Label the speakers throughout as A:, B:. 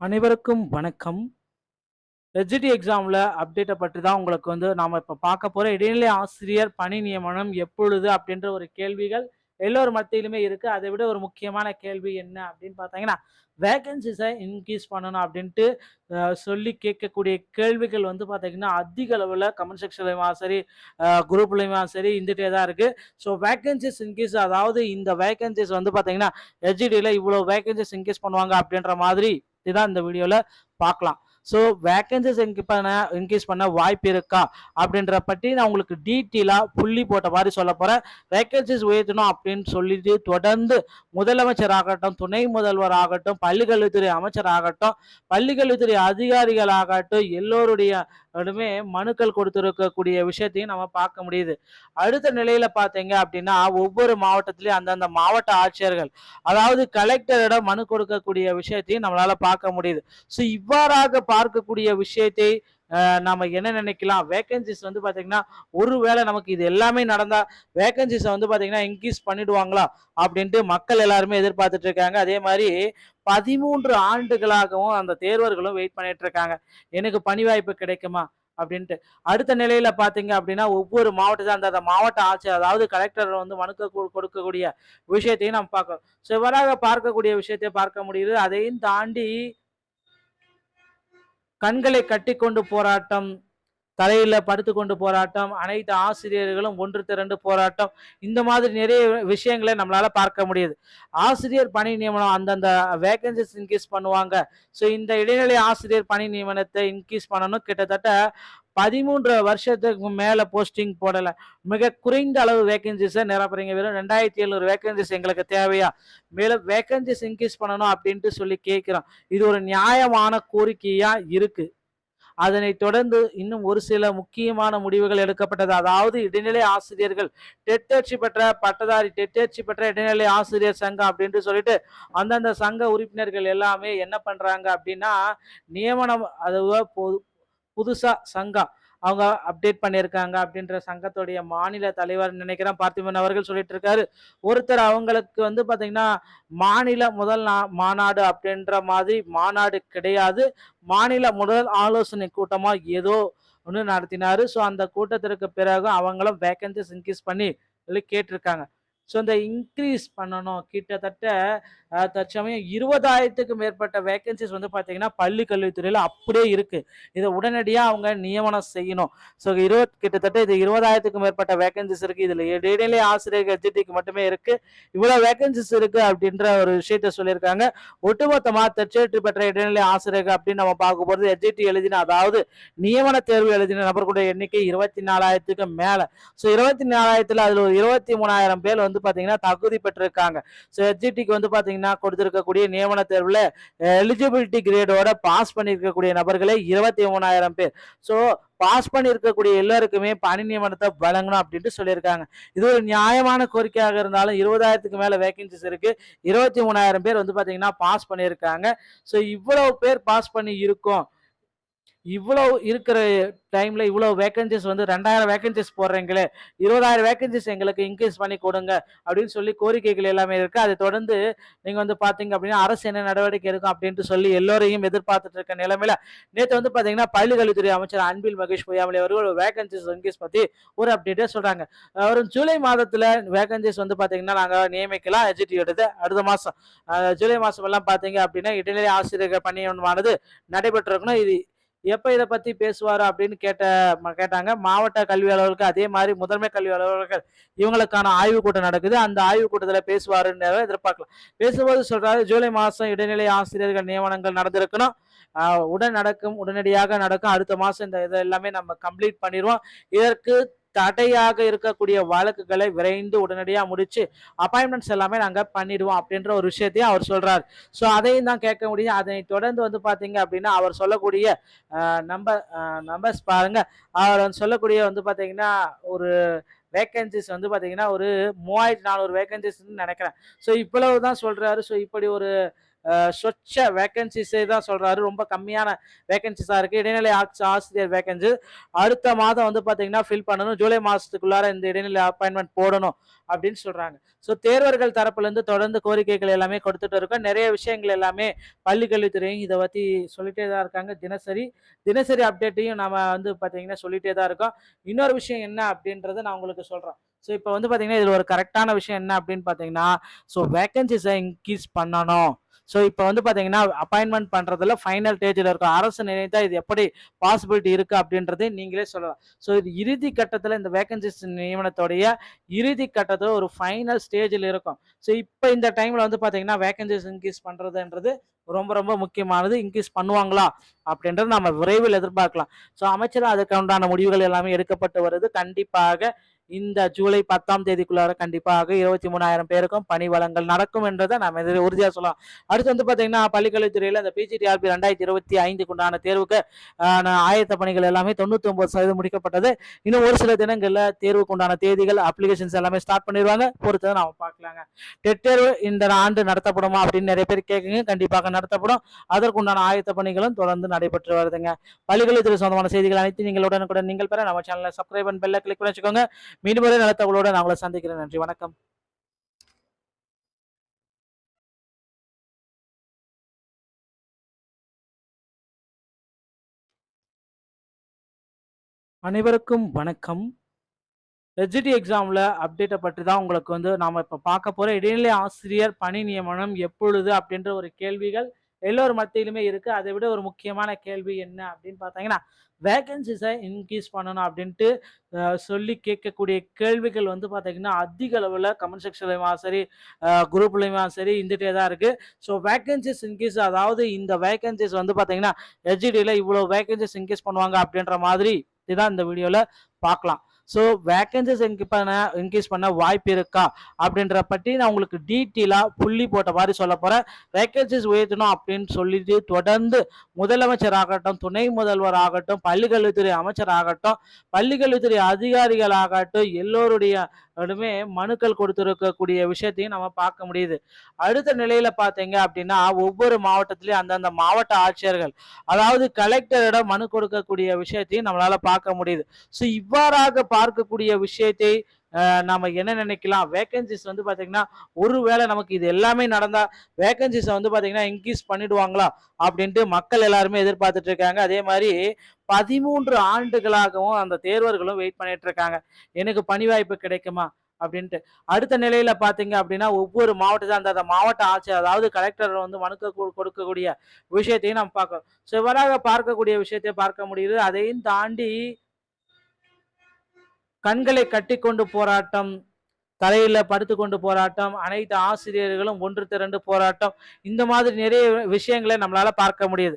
A: அனைவருக்கும் வணக்கம். எஸ்ஜிடி எக்ஸாமில் அப்டேட்டை பற்றி தான் உங்களுக்கு வந்து நாம் இப்போ பார்க்க போகிற இடைநிலை ஆசிரியர் பணி நியமனம் எப்பொழுது? அப்படின்ற ஒரு கேள்விகள் எல்லோர் மத்தியிலுமே இருக்குது அதை விட ஒரு முக்கியமான கேள்வி என்ன அப்படின்னு பார்த்தீங்கன்னா, வேகன்சிஸை இன்க்ரீஸ் பண்ணணும் அப்படின்ட்டு சொல்லி கேட்கக்கூடிய கேள்விகள் வந்து பார்த்தீங்கன்னா, அதிக அளவில் கமெண்ட் செக்ஷன்லையுமா சரி, குரூப்லையுமா சரி இருந்துகிட்டே தான் இருக்குது ஸோ வேகன்சிஸ் இன்க்ரீஸ் அதாவது இந்த வேகன்சிஸ் வந்து பார்த்தீங்கன்னா, எஸ்ஜிடில இவ்வளோ வேகன்சிஸ் இன்க்ரீஸ் பண்ணுவாங்க அப்படின்ற மாதிரி இதுதான் இந்த வீடியோவில் பார்க்கலாம். ஸோ வேக்கன்சிஸ் இன்க்ரீஸ் பண்ண இன்க்ரீஸ் பண்ண வாய்ப்பு இருக்கா? அப்படின்ற பற்றி நான் உங்களுக்கு டீட்டெயிலாக புள்ளி போட்ட மாதிரி சொல்லப் போகிறேன் வேக்கன்சிஸ் உயர்த்தணும் அப்படின்னு சொல்லிட்டு தொடர்ந்து முதலமைச்சர் ஆகட்டும், துணை முதல்வர் ஆகட்டும், பள்ளிக்கல்வித்துறை அமைச்சர் ஆகட்டும், பள்ளிக்கல்வித்துறை அதிகாரிகள் ஆகட்டும், எல்லோருடைய டுமே மனுக்கள் கொடுத்துருக்கக்கூடிய விஷயத்தையும் நம்ம பார்க்க முடியுது. அடுத்த நிலையில பார்த்தீங்க அப்படின்னா, ஒவ்வொரு மாவட்டத்திலையும் அந்தந்த மாவட்ட ஆட்சியர்கள், அதாவது கலெக்டரிடம் மனு கொடுக்கக்கூடிய விஷயத்தையும் நம்மளால பார்க்க முடியுது. ஸோ இவ்வாறாக பார்க்கக்கூடிய விஷயத்தை அ நாம என்ன நினைக்கலாம்? வேகன்சிஸ் வந்து பார்த்தீங்கன்னா, ஒருவேளை நமக்கு இது எல்லாமே நடந்தா வேக்கன்ஸிஸ வந்து பார்த்தீங்கன்னா, இன்க்ரீஸ் பண்ணிடுவாங்களா? அப்படின்ட்டு மக்கள் எல்லாருமே எதிர்பார்த்துட்டு இருக்காங்க. அதே மாதிரி பதிமூன்று ஆண்டுகளாகவும் அந்த தேர்வர்களும் வெயிட் பண்ணிட்டு இருக்காங்க. எனக்கு பணி வாய்ப்பு கிடைக்குமா? அப்படின்ட்டு. அடுத்த நிலையில பார்த்தீங்க அப்படின்னா, ஒவ்வொரு மாவட்டத்தை அந்த மாவட்ட ஆட்சியர் அதாவது கலெக்டர் வந்து மனுக்க கொடுக்கக்கூடிய விஷயத்தையும் நம்ம பார்க்கணும் ஸோ பார்க்கக்கூடிய விஷயத்தை பார்க்க முடியுது. அதையும் தாண்டி கண்களை கட்டிக்கொண்டு போராட்டம், தரையில படுத்துக்கொண்டு போராட்டம், அனைத்து ஆசிரியர்களும் ஒன்று திரண்டு போராட்டம், இந்த மாதிரி நிறைய விஷயங்கள நம்மளால பார்க்க முடியுது. ஆசிரியர் பணி நியமனம் அந்தந்த வேகன்சிஸ் இன்க்ரீஸ் பண்ணுவாங்க. ஸோ இந்த இடைநிலை ஆசிரியர் பணி நியமனத்தை இன்க்ரீஸ் பண்ணணும். கிட்டத்தட்ட 13 வருஷத்துக்கு மேலே போஸ்டிங் போடலை மிக குறைந்த அளவு வேகன்சிஸை நிரப்புறீங்க. வெறும் ரெண்டாயிரத்தி எழுநூறு வேகன்சிஸ் எங்களுக்கு தேவையா? மேலும் வேகன்சிஸ் இன்க்ரீஸ் பண்ணணும் அப்படின்ட்டு சொல்லி கேட்குறோம் இது ஒரு நியாயமான கோரிக்கையாக இருக்குது அதனைத் தொடர்ந்து இன்னும் ஒரு சில முக்கியமான முடிவுகள் எடுக்கப்பட்டது. அதாவது இடைநிலை ஆசிரியர்கள் டெட் தேர்ச்சி பெற்ற பட்டதாரி டெட் தேர்ச்சி பெற்ற இடைநிலை ஆசிரியர் சங்கம் அப்படின்ட்டு சொல்லிட்டு, அந்தந்த சங்க உறுப்பினர்கள் எல்லாமே என்ன பண்றாங்க அப்படின்னா, நியமனம் அதுவா புதுசாக சங்கம் அவங்க அப்டேட் பண்ணியிருக்காங்க அப்படின்ற சங்கத்துடைய மாநில தலைவர் நினைக்கிறேன் பார்த்திபன் அவர்கள் சொல்லிட்டு இருக்காரு. ஒருத்தர் அவங்களுக்கு வந்து பார்த்தீங்கன்னா, மாநில முதல் நா மாநாடு அப்படின்ற மாதிரி மாநாடு கிடையாது. மாநில முதல் ஆலோசனை கூட்டமாக ஏதோ ஒன்று நடத்தினாரு. ஸோ அந்த கூட்டத்திற்கு பிறகு அவங்களும் வேக்கன்ஸிஸ் இன்க்ரீஸ் பண்ணி சொல்லி கேட்டிருக்காங்க. ஸோ இந்த இன்க்ரீஸ் பண்ணணும். கிட்டத்தட்ட தற்சமயம் 20,000க்கு மேற்பட்ட வேகன்சிஸ் வந்து பார்த்தீங்கன்னா, பள்ளி கல்வித்துறையில் அப்படியே இருக்குது இதை உடனடியாக அவங்க நியமனம் செய்யணும். ஸோ இருபத் கிட்டத்தட்ட இது 20,000க்கு மேற்பட்ட வேக்கன்ஸிஸ் இருக்குது இதில் இடைநிலை ஆசிரியர் எஸ்ஜிடிக்கு மட்டுமே இருக்குது இவ்வளோ வேகன்சிஸ் இருக்குது அப்படின்ற ஒரு விஷயத்த சொல்லியிருக்காங்க. ஒட்டுமொத்தமாக தற்சேற்றி பெற்ற இடைநிலை ஆசிரியர்கள் அப்படின்னு நம்ம பார்க்கும்போது எஸ்ஜிடி எழுதின அதாவது நியமன தேர்வு எழுதின நபர்களுடைய எண்ணிக்கை இருபத்தி நாலாயிரத்துக்கு மேலே ஸோ இருபத்தி நாலாயிரத்தில் அதில் ஒரு 23,000 பேர் வந்து பார்த்தீங்கன்னா, தகுதி பெற்றிருக்காங்க. ஸோ எஸ்ஜிடிக்கு வந்து பார்த்தீங்கன்னா, கொடுத்திருக்கக்கூடிய நியமன தேர்வுல எலிஜிபிலிட்டி கிரேடோட பாஸ் பண்ணியிருக்கக்கூடிய நபர்களே 23,000 பேர். ஸோ பாஸ் பண்ணியிருக்கக்கூடிய எல்லாருக்குமே பணி நியமனத்தை வழங்கணும் அப்படின்ட்டு சொல்லியிருக்காங்க. இது ஒரு நியாயமான கோரிக்கையாக இருந்தாலும் 20,000க்கு மேல இருக்குது இருக்கு. 23,000 பேர் வந்து பார்த்தீங்கன்னா, பாஸ் பண்ணியிருக்காங்க. ஸோ இவ்வளவு பேர் பாஸ் பண்ணி இருக்கோம். இவ்வளோ இருக்கிற டைமில் இவ்வளோ வேக்கன்சிஸ் வந்து ரெண்டாயிரம் வேக்கன்சிஸ் போடுறீங்களே, இருபதாயிரம் வேக்கன்சிஸ் எங்களுக்கு இன்க்ரீஸ் பண்ணி கொடுங்க அப்படின்னு சொல்லி கோரிக்கைகள் எல்லாமே இருக்குது அதை தொடர்ந்து நீங்கள் வந்து பார்த்தீங்க அப்படின்னா, அரசு என்ன நடவடிக்கை எடுக்கும் அப்படின்ட்டு சொல்லி எல்லோரையும் எதிர்பார்த்துட்டு இருக்க நிலைமையில, நேற்று வந்து பார்த்தீங்கன்னா, பள்ளிக்கல்வித்துறை அமைச்சர் அன்பில் மகேஷ் பொய்யாமலே அவர்கள் வேக்கன்சிஸ் இன்க்ரீஸ் பற்றி ஒரு அப்டேட்டே சொல்கிறாங்க வரும் ஜூலை மாதத்தில் வேக்கன்சிஸ் வந்து பார்த்தீங்கன்னா, நாங்கள் நியமிக்கலாம் எஸ்ஜிடியோடது அடுத்த மாதம் ஜூலை மாதமெல்லாம் எல்லாம் பார்த்தீங்க அப்படின்னா, இடைநிலை ஆசிரியர்கள் பணியானது நடைபெற்றிருக்கணும். இது எப்போ இதை பற்றி பேசுவார் அப்படின்னு கேட்ட ம கேட்டாங்க. மாவட்ட கல்வி அலுவலர்கள் அதே மாதிரி முதன்மை கல்வி அலுவலர்கள் இவங்களுக்கான ஆய்வுக் கூட்டம் நடக்குது. அந்த ஆய்வுக் கூட்டத்தில் பேசுவாருன்னு எதிர்பார்க்கலாம். பேசும்போது சொல்கிறாரு ஜூலை மாதம் இடைநிலை ஆசிரியர்கள் நியமனங்கள் நடந்திருக்கணும். உடன் நடக்கும் உடனடியாக நடக்கும். அடுத்த மாதம் இந்த இதை எல்லாமே நம்ம கம்ப்ளீட் பண்ணிடுவோம் இதற்கு தடையாக இருக்கக்கூடிய வழக்குகளை விரைந்து உடனடியாக முடிச்சு, அப்பாயின்மெண்ட்ஸ் எல்லாமே நாங்கள் பண்ணிடுவோம் அப்படின்ற ஒரு விஷயத்தையும் அவர் சொல்கிறார் ஸோ அதையும் தான் கேட்க முடியும். அதனை தொடர்ந்து வந்து பார்த்தீங்க அப்படின்னா, அவர் சொல்லக்கூடிய நம்பர் நம்பர்ஸ் பாருங்க. அவர் வந்து சொல்லக்கூடிய வந்து பார்த்தீங்கன்னா, ஒரு வேக்கன்சிஸ் வந்து பார்த்தீங்கன்னா, ஒரு 3,400 வேக்கன்ஸிஸ்ன்னு நினைக்கிறேன் ஸோ இவ்வளவு தான் சொல்றாரு. ஸோ இப்படி ஒரு சொச்ச வேக்கன்சிஸே தான் சொல்கிறாரு ரொம்ப கம்மியான வேகன்சிஸாக இருக்குது இடைநிலை ஆசிரியர் வேகன்சி அடுத்த மாதம் வந்து பார்த்தீங்கன்னா ஃபில் பண்ணணும். ஜூலை மாதத்துக்குள்ளார இந்த இடைநிலை அப்பாயின்மெண்ட் போடணும் அப்படின்னு சொல்கிறாங்க ஸோ தேர்வர்கள் தரப்புலேருந்து தொடர்ந்து கோரிக்கைகள் எல்லாமே கொடுத்துட்டு இருக்கோம். நிறைய விஷயங்கள் எல்லாமே பள்ளிக்கல்வித்துறையும் இதை பற்றி சொல்லிட்டே தான் இருக்காங்க. தினசரி தினசரி அப்டேட்டையும் நம்ம வந்து பார்த்தீங்கன்னா சொல்லிகிட்டே தான் இருக்கோம். இன்னொரு விஷயம் என்ன அப்படின்றத நான் உங்களுக்கு சொல்கிறேன் ஸோ இப்போ வந்து பார்த்தீங்கன்னா இதில் ஒரு கரெக்டான விஷயம் என்ன அப்படின்னு பார்த்தீங்கன்னா ஸோ வேக்கன்சிஸை இன்க்ரீஸ் பண்ணணும். ஸோ இப்போ வந்து பார்த்தீங்கன்னா அப்பாயின்மெண்ட் பண்ணுறதுல ஃபைனல் ஸ்டேஜில் இருக்கும். அரசு நினைத்தா இது எப்படி பாசிபிலிட்டி இருக்குது அப்படின்றது நீங்களே சொல்லலாம். ஸோ இது இறுதி கட்டத்தில் இந்த வேகன்சிஸ் நியமனத்தோடைய இறுதி கட்டத்தில் ஒரு ஃபைனல் ஸ்டேஜில் இருக்கும். ஸோ இப்போ இந்த டைமில் வந்து பார்த்தீங்கன்னா வேகன்சிஸ் இன்க்ரீஸ் பண்ணுறதுன்றது ரொம்ப ரொம்ப முக்கியமானது. இன்க்ரீஸ் பண்ணுவாங்களா அப்படின்றது நம்ம விரைவில் எதிர்பார்க்கலாம். ஸோ அமைச்சர் அதுக்கு உண்டான முடிவுகள் எல்லாமே எடுக்கப்பட்டு வருது. கண்டிப்பாக இந்த ஜூலை பத்தாம் தேதிக்குள்ளார கண்டிப்பாக இருபத்தி மூணாயிரம் பேருக்கும் பணி வளங்கள் நடக்கும் என்றதை நம்ம இது உறுதியாக சொல்லலாம். அடுத்து வந்து பார்த்தீங்கன்னா பள்ளிக்கல்வித்துறையில் இந்த பிஜிடிஆர்பி ரெண்டாயிரத்தி இருபத்தி ஐந்துக்கு உண்டான தேர்வுக்கு ஆயத்த பணிகள் எல்லாமே தொண்ணூற்றி ஒன்பது சதவீதம் முடிக்கப்பட்டது. இன்னும் ஒரு சில தினங்களில் தேர்வுக்கு உண்டான தேதிகள் அப்ளிகேஷன்ஸ் எல்லாமே ஸ்டார்ட் பண்ணிடுவாங்க. பொறுத்ததை நாம் பார்க்கலாங்க. டெட் தேர்வு இந்த ஆண்டு நடத்தப்படுமா அப்படின்னு நிறைய பேர் கேட்குங்க கண்டிப்பாக நடத்தப்படும். அதற்குண்டான ஆயத்த பணிகளும் தொடர்ந்து நடைபெற்று வருதுங்க. பள்ளிக்கல்வித்துறை சொந்தமான செய்திகள் அனைத்து நீங்கள் உடனுக்குடன் நீங்கள் பெற நம்ம சேனலை சப்ஸ்கிரைப் பண்ணி பெல்ல கிளிக் பண்ணி வச்சுக்கோங்க. மீண்டும் ஒரு நல்ல தகவலோட நான் உங்களை சந்திக்கிறேன். நன்றி. வணக்கம். அனைவருக்கும் வணக்கம். எஸ்ஜிடி எக்ஸாமில் அப்டேட்டை பற்றி தான் உங்களுக்கு வந்து நாம் இப்போ பார்க்க போகிற இடைநிலை ஆசிரியர் பணி நியமனம் எப்பொழுது அப்படின்ற ஒரு கேள்விகள் எல்லோர் மத்தியிலுமே இருக்குது அதை விட ஒரு முக்கியமான கேள்வி என்ன அப்படின்னு பார்த்தீங்கன்னா வேகன்சிஸை இன்க்ரீஸ் பண்ணணும் அப்படின்ட்டு சொல்லி கேட்கக்கூடிய கேள்விகள் வந்து பார்த்தீங்கன்னா அதிக அளவில் கமெண்ட் செக்ஷன்லையுமா சரி குரூப்லையுமா சரி இருந்துகிட்டே தான் இருக்குது ஸோ வேகன்சிஸ் இன்க்ரீஸ் அதாவது இந்த வேகன்சிஸ் வந்து பார்த்தீங்கன்னா ஹெச்டியில் இவ்வளோ வேகன்சிஸ் இன்க்ரீஸ் பண்ணுவாங்க அப்படின்ற மாதிரி இதுதான் இந்த வீடியோவில் பார்க்கலாம் ஸோ வேகன்சிஸ் இன்க்ரீஸ் பண்ண இன்க்ரீஸ் பண்ண வாய்ப்பு இருக்கா? அப்படின்ற பற்றி நான் உங்களுக்கு டீட்டெயிலாக புள்ளி போட்ட மாதிரி சொல்ல போகிறேன் வேகன்சிஸ் உயர்த்தணும் அப்படின்னு சொல்லிட்டு தொடர்ந்து முதலமைச்சர் ஆகட்டும் துணை முதல்வர் ஆகட்டும் பள்ளிக்கல்வித்துறை அமைச்சர் ஆகட்டும் பள்ளிக்கல்வித்துறை அதிகாரிகள் ஆகட்டும் எல்லோருடைய மே மனுக்கள் கொடுத்துருக்கக்கூடிய விஷயத்தையும் நம்ம பார்க்க முடியுது. அடுத்த நிலையில பார்த்தீங்க அப்படின்னா ஒவ்வொரு மாவட்டத்திலையும் அந்தந்த மாவட்ட ஆட்சியர்கள் அதாவது கலெக்டரிடம் மனு கொடுக்கக்கூடிய விஷயத்தையும் நம்மளால பார்க்க முடியுது. ஸோ இவ்வாறாக பார்க்கக்கூடிய விஷயத்தை நம்ம என்ன நினைக்கலாம்? வேகன்சிஸ் வந்து பார்த்தீங்கன்னா ஒருவேளை நமக்கு இது எல்லாமே நடந்தா வேகன்சிஸை வந்து பார்த்தீங்கன்னா இன்க்ரீஸ் பண்ணிடுவாங்களா? அப்படின்ட்டு மக்கள் எல்லாருமே எதிர்பார்த்துட்டு இருக்காங்க. அதே மாதிரி பதிமூன்று ஆண்டுகளாகவும் அந்த தேர்வர்களும் வெயிட் பண்ணிட்டு இருக்காங்க. எனக்கு பணி வாய்ப்பு கிடைக்குமா? அப்படின்ட்டு. அடுத்த நிலையில பாத்தீங்க அப்படின்னா ஒவ்வொரு மாவட்டத்தில் அந்த அந்த மாவட்ட ஆட்சியர் அதாவது கலெக்டர் வந்து மனுக்க கொடுக்கக்கூடிய விஷயத்தையும் நம்ம பார்க்கணும் சிவராக பார்க்கக்கூடிய விஷயத்தை பார்க்க முடியுது. அதையும் தாண்டி கண்களை கட்டிக்கொண்டு போராட்டம் தலையில படுத்துக்கொண்டு போராட்டம் அனைத்து ஆசிரியர்களும் ஒன்று திரண்டு போராட்டம் இந்த மாதிரி நிறைய விஷயங்களை நம்மளால பார்க்க முடியுது.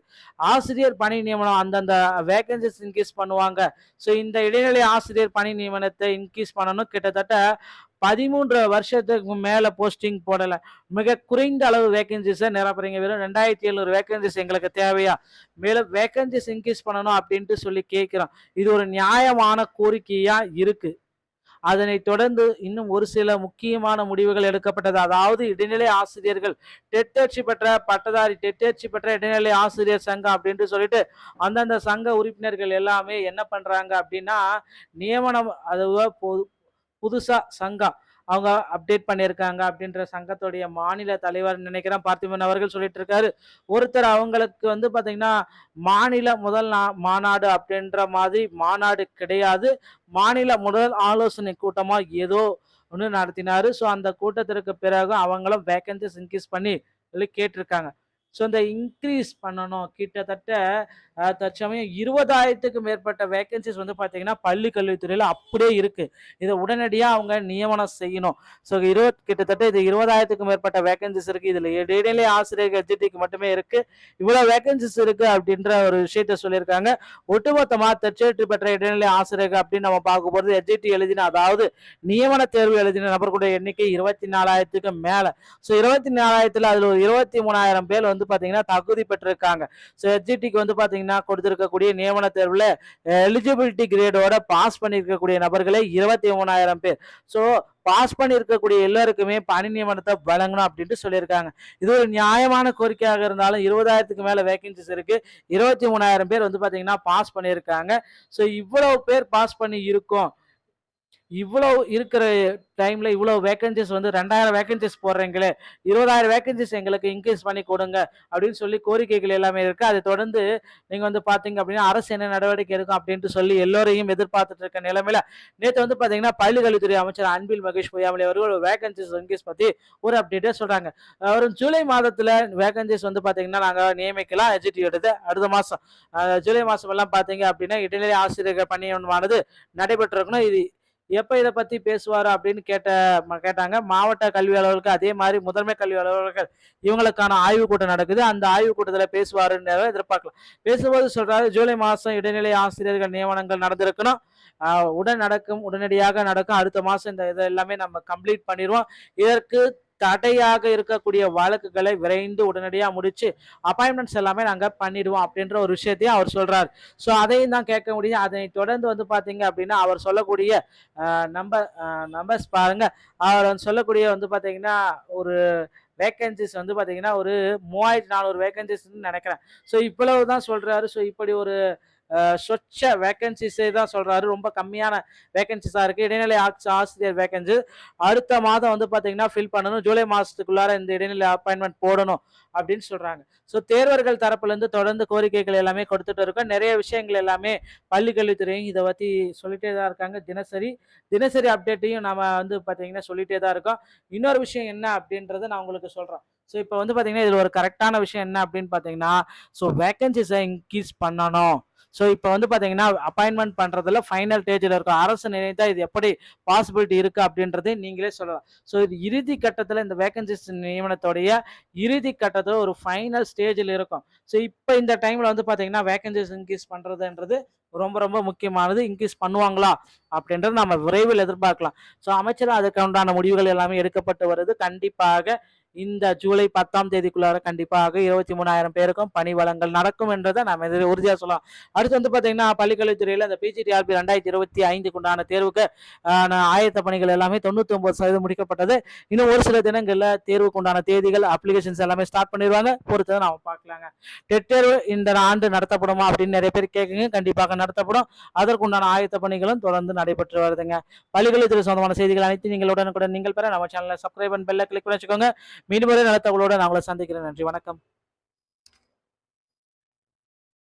A: ஆசிரியர் பணி நியமனம் அந்தந்த வேகன்சிஸ் இன்க்ரீஸ் பண்ணுவாங்க. ஸோ இந்த இடைநிலை ஆசிரியர் பணி நியமனத்தை இன்க்ரீஸ் பண்ணணும். கிட்டத்தட்ட பதிமூன்று வருஷத்துக்கு மேலே போஸ்டிங் போடலை. மிக குறைந்த அளவு வேகன்சிஸை நிரப்புறீங்க வெறும் ரெண்டாயிரத்தி எழுநூறு வேகன்சிஸ் எங்களுக்கு தேவையா? மேலும் வேகன்சிஸ் இன்க்ரீஸ் பண்ணணும் அப்படின்ட்டு சொல்லி கேட்குறோம் இது ஒரு நியாயமான கோரிக்கையாக இருக்குது அதனை தொடர்ந்து இன்னும் ஒரு சில முக்கியமான முடிவுகள் எடுக்கப்பட்டது. அதாவது இடைநிலை ஆசிரியர்கள் டெட் தேர்ச்சி பெற்ற பட்டதாரி டெட் தேர்ச்சி பெற்ற இடைநிலை ஆசிரியர் சங்கம் அப்படின்ட்டு சொல்லிட்டு அந்தந்த சங்க உறுப்பினர்கள் எல்லாமே என்ன பண்றாங்க அப்படின்னா நியமனம் அதுவா புதுசாக சங்கம். அவங்க அப்டேட் பண்ணியிருக்காங்க அப்படின்ற சங்கத்துடைய மாநில தலைவர் நினைக்கிறேன் பார்த்திபன் அவர்கள் சொல்லிட்டு இருக்காரு ஒருத்தர் அவங்களுக்கு வந்து பார்த்தீங்கன்னா மாநில முதல் நா- மாநாடு அப்படின்ற மாதிரி மாநாடு கிடையாது. மாநில முதல் ஆலோசனை கூட்டமாக ஏதோ ஒன்று நடத்தினாரு. ஸோ அந்த கூட்டத்திற்கு பிறகு அவங்களும் வேகன்சிஸ் இன்க்ரீஸ் பண்ணி சொல்லி கேட்டிருக்காங்க. ஸோ இந்த இன்க்ரீஸ் பண்ணணும். கிட்டத்தட்ட தற்சமயம் இருபதாயிரத்துக்கு மேற்பட்ட வேகன்சிஸ் வந்து பார்த்தீங்கன்னா பள்ளி கல்வித்துறையில் அப்படியே இருக்குது இதை உடனடியாக அவங்க நியமனம் செய்யணும். ஸோ இருபத் கிட்டத்தட்ட இது இருபதாயிரத்துக்கு மேற்பட்ட வேகன்சிஸ் இருக்குது இதில் இடைநிலை ஆசிரியர்கள் எஜிடிக்கு மட்டுமே இருக்குது இவ்வளோ வேகன்சிஸ் இருக்குது அப்படின்ற ஒரு விஷயத்த சொல்லியிருக்காங்க. ஒட்டுமொத்தமாக தற்சேற்று பெற்ற இடைநிலை ஆசிரியர்கள் அப்படின்னு நம்ம பார்க்க போகிறது எஜிடி எழுதின அதாவது நியமன தேர்வு எழுதின நபர்களுடைய எண்ணிக்கை இருபத்தி நாலாயிரத்துக்கு மேலே. ஸோ இருபத்தி நாலாயிரத்தில் அதில் ஒரு இருபத்தி மூணாயிரம் பேர் வந்து வந்து பாத்தீங்கன்னா தகுதி பெற்றிருக்காங்க. ஸோ எஸ்ஜிடிக்கு வந்து பாத்தீங்கன்னா கொடுத்திருக்கக்கூடிய நியமன தேர்வுல எலிஜிபிலிட்டி கிரேடோட பாஸ் பண்ணியிருக்கக்கூடிய நபர்களே இருபத்தி மூணாயிரம் பேர். ஸோ பாஸ் பண்ணியிருக்கக்கூடிய எல்லாருக்குமே பணி நியமனத்தை வழங்கணும் அப்படின்ட்டு சொல்லியிருக்காங்க. இது ஒரு நியாயமான கோரிக்கையாக இருந்தாலும் இருபதாயிரத்துக்கு மேலே வேகன்சிஸ் இருக்கு. இருபத்தி மூணாயிரம் பேர் வந்து பார்த்தீங்கன்னா பாஸ் பண்ணியிருக்காங்க. ஸோ இவ்வளவு பேர் பாஸ் பண்ணி இருக்கோம். இவ்வளவு இருக்கிற டைம்ல இவ்வளவு வேகன்சிஸ் வந்து ரெண்டாயிரம் வேகன்சிஸ் போடுறீங்களே இருபதாயிரம் வேகன்சிஸ் எங்களுக்கு இன்க்ரீஸ் பண்ணி கொடுங்க அப்படின்னு சொல்லி கோரிக்கைகள் எல்லாமே இருக்கு. அதை தொடர்ந்து நீங்க வந்து பாத்தீங்க அப்படின்னா அரசு என்ன நடவடிக்கை எடுக்கும் அப்படின்ட்டு சொல்லி எல்லோரையும் எதிர்பார்த்துட்டு இருக்க நிலைமையில நேற்று வந்து பாத்தீங்கன்னா பள்ளிக்கல்வித்துறை அமைச்சர் அன்பில் மகேஷ் பொய்யாமலே அவர்கள் வேகன்சிஸ் இன்க்ரீஸ் பத்தி ஒரு அப்டேட்டே சொல்றாங்க. வரும் ஜூலை மாதத்துல வேகன்சிஸ் வந்து பாத்தீங்கன்னா நாங்க நியமிக்கலாம் எஜிடி எடுத்து அடுத்த மாசம் ஜூலை மாசம் எல்லாம் பாத்தீங்க அப்படின்னா இடைநிலை ஆசிரியர்கள் பணியமானது நடைபெற்றிருக்கணும். இது எப்போ இதை பற்றி பேசுவார் அப்படின்னு கேட்ட கேட்டாங்க. மாவட்ட கல்வி அலுவலர்கள் அதே மாதிரி முதன்மை கல்வி அலுவலர்கள் இவங்களுக்கான ஆய்வுக் கூட்டம் நடக்குது. அந்த ஆய்வு கூட்டத்தில் பேசுவாருன்னு எதிர்பார்க்கலாம். பேசும்போது சொல்கிறாரு ஜூலை மாதம் இடைநிலை ஆசிரியர்கள் நியமனங்கள் நடந்திருக்கணும். உடன் நடக்கும் உடனடியாக நடக்கும். அடுத்த மாதம் இந்த இதை எல்லாமே நம்ம கம்ப்ளீட் பண்ணிடுவோம். இதற்கு தடையாக இருக்கக்கூடிய வழக்குகளை விரைந்து உடனடியாக முடிச்சு அப்பாயின்மெண்ட்ஸ் எல்லாமே நாங்கள் பண்ணிடுவோம் அப்படின்ற ஒரு விஷயத்தையும் அவர் சொல்கிறார் ஸோ அதையும் தான் கேட்க முடியும். அதனை தொடர்ந்து வந்து பார்த்தீங்க அப்படின்னா அவர் சொல்லக்கூடிய நம்பர் நம்பர்ஸ் பாருங்க. அவர் வந்து சொல்லக்கூடிய வந்து பார்த்தீங்கன்னா ஒரு வேகன்சிஸ் வந்து பார்த்தீங்கன்னா ஒரு மூவாயிரத்தி நானூறு வேகன்சிஸ்ன்னு நினைக்கிறேன். ஸோ இவ்வளவு தான் சொல்றாரு. ஸோ இப்படி ஒரு சொச்ச வேக்கன்சிஸே தான் சொல்கிறாரு ரொம்ப கம்மியான வேக்கன்சிஸாக இருக்குது இடைநிலை ஆசிரியர் வேகன்சி அடுத்த மாதம் வந்து பார்த்தீங்கன்னா ஃபில் பண்ணணும். ஜூலை மாதத்துக்குள்ளார இந்த இடைநிலை அப்பாயின்மெண்ட் போடணும் அப்படின்னு சொல்கிறாங்க ஸோ தேர்வர்கள் தரப்புலேருந்து தொடர்ந்து கோரிக்கைகள் எல்லாமே கொடுத்துட்டு இருக்கோம். நிறைய விஷயங்கள் எல்லாமே பள்ளி கல்வித்துறையும் இதை பற்றி சொல்லிகிட்டே தான் இருக்காங்க. தினசரி தினசரி அப்டேட்டையும் நம்ம வந்து பார்த்தீங்கன்னா சொல்லிகிட்டே தான் இருக்கோம். இன்னொரு விஷயம் என்ன அப்படின்றத நான் உங்களுக்கு சொல்கிறேன் ஸோ இப்போ வந்து பார்த்தீங்கன்னா இதில் ஒரு கரெக்டான விஷயம் என்ன அப்படின்னு பார்த்தீங்கன்னா ஸோ வேக்கன்சிஸை இன்க்ரீஸ் பண்ணணும். ஸோ இப்போ வந்து பார்த்தீங்கன்னா அப்பாயின்மெண்ட் பண்ணுறதுல ஃபைனல் ஸ்டேஜில் இருக்கும். அரசு நினைத்தா இது எப்படி பாசிபிலிட்டி இருக்குது அப்படின்றதே நீங்களே சொல்லலாம். ஸோ இது இறுதி கட்டத்தில் இந்த வேகன்சிஸ் நியமனத்தோடைய இறுதி கட்டத்தில் ஒரு ஃபைனல் ஸ்டேஜில் இருக்கும். ஸோ இப்போ இந்த டைமில் வந்து பார்த்தீங்கன்னா வேகன்சிஸ் இன்க்ரீஸ் பண்ணுறதுன்றது ரொம்ப ரொம்ப முக்கியமானது. இன்க்ரீஸ் பண்ணுவாங்களா அப்படின்றது நம்ம விரைவில் எதிர்பார்க்கலாம். ஸோ அமைச்சர் அதுக்கு உண்டான முடிவுகள் எல்லாமே எடுக்கப்பட்டு வருது. கண்டிப்பாக இந்த ஜூலை பத்தாம் தேதிக்குள்ளார கண்டிப்பாக இருபத்தி மூணாயிரம் பேருக்கும் பணி வளங்கள் நடக்கும் என்றதை நம்ம இதில் உறுதியாக சொல்லலாம். அடுத்து வந்து பார்த்தீங்கன்னா பள்ளிக்கல்வித்துறையில் இந்த பிஜிடிஆர்பி ரெண்டாயிரத்தி இருபத்தி ஐந்துக்கு உண்டான தேர்வுக்கு ஆயத்த பணிகள் எல்லாமே தொண்ணூற்றி ஒன்பது சதவீதம் முடிக்கப்பட்டது. இன்னும் ஒரு சில தினங்களில் தேர்வுக்கு உண்டான தேதிகள் அப்ளிகேஷன்ஸ் எல்லாமே ஸ்டார்ட் பண்ணிடுவாங்க. பொறுத்ததை நாம் பார்க்கலாங்க. டெட் தேர்வு இந்த ஆண்டு நடத்தப்படுமா அப்படின்னு நிறைய பேர் கேட்குங்க கண்டிப்பாக நடத்தப்படும். அதற்குண்டான ஆயத்த பணிகளும் தொடர்ந்து நடைபெற்று வருதுங்க. பள்ளிக்கல்வித்துறை சொந்தமான செய்திகள் அனைத்து நீங்கள் உடனுக்குடன் நீங்கள் பெற நம்ம சேனலை சப்ஸ்கிரைப் அண்ட் பெல்ல கிளிக் பண்ணி வச்சுக்கோங்க. மீண்டும் ஒரு நல்ல தகவலோட நான் உங்களை சந்திக்கிறேன். நன்றி. வணக்கம்.